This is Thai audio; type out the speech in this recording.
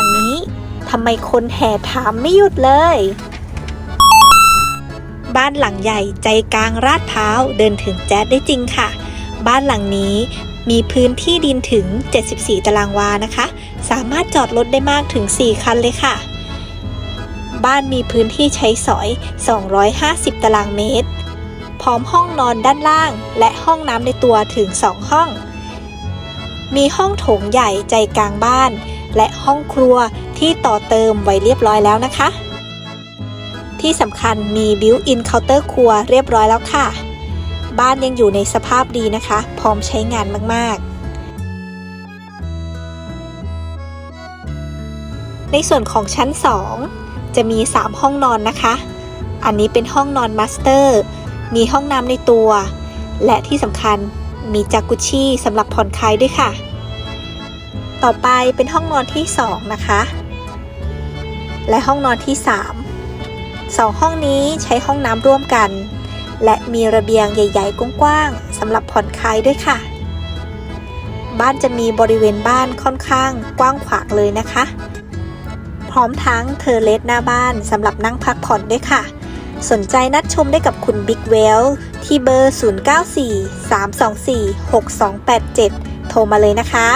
ลังนี้ทำไมคนแห่ถามไม่หยุดเลย บ้านหลังใหญ่ใจกลางราดพร้าวเดินถึงแจ๊ดได้จริงค่ะ บ้านหลังนี้มีพื้นที่ดินถึง 74 ตารางวานะคะ สามารถจอดรถได้มากถึง 4 คันเลยค่ะ บ้านมีพื้นที่ใช้สอย 250 ตารางเมตร พร้อมห้องนอนด้านล่าง และห้องน้ำในตัวถึง 2 ห้อง มีห้องโถงใหญ่ใจกลางบ้าน และห้องครัวที่ต่อเติมไว้เรียบร้อยแล้วนะคะ ที่สำคัญมีบิวอินเคาน์เตอร์ครัวเรียบร้อยแล้วค่ะ บ้านยังอยู่ในสภาพดีนะคะ พร้อมใช้งานมากๆในส่วนของชั้น 2 จะมี 3 ห้องนอนนะคะ อันนี้เป็นห้องนอนมาสเตอร์ มีห้องน้ำในตัว และที่สำคัญมีจากุชชี่สำหรับผ่อนคลายด้วยค่ะ ต่อไปเป็นห้องนอนที่ 2 นะคะ และห้องนอนที่3สองห้องนี้ใช้ห้องน้ำร่วมกัน และมีระเบียงใหญ่ ๆ กว้างๆสำหรับผ่อนคลายด้วยค่ะ บ้านจะมีบริเวณบ้านค่อนข้างกว้างขวางเลยนะคะ พร้อมทั้งเทอร์เลสหน้าบ้านสำหรับนั่งพักผ่อนด้วยค่ะ สนใจนัดชมได้กับคุณบิ๊กเวลที่เบอร์ 0943246287 โทรมาเลยนะคะ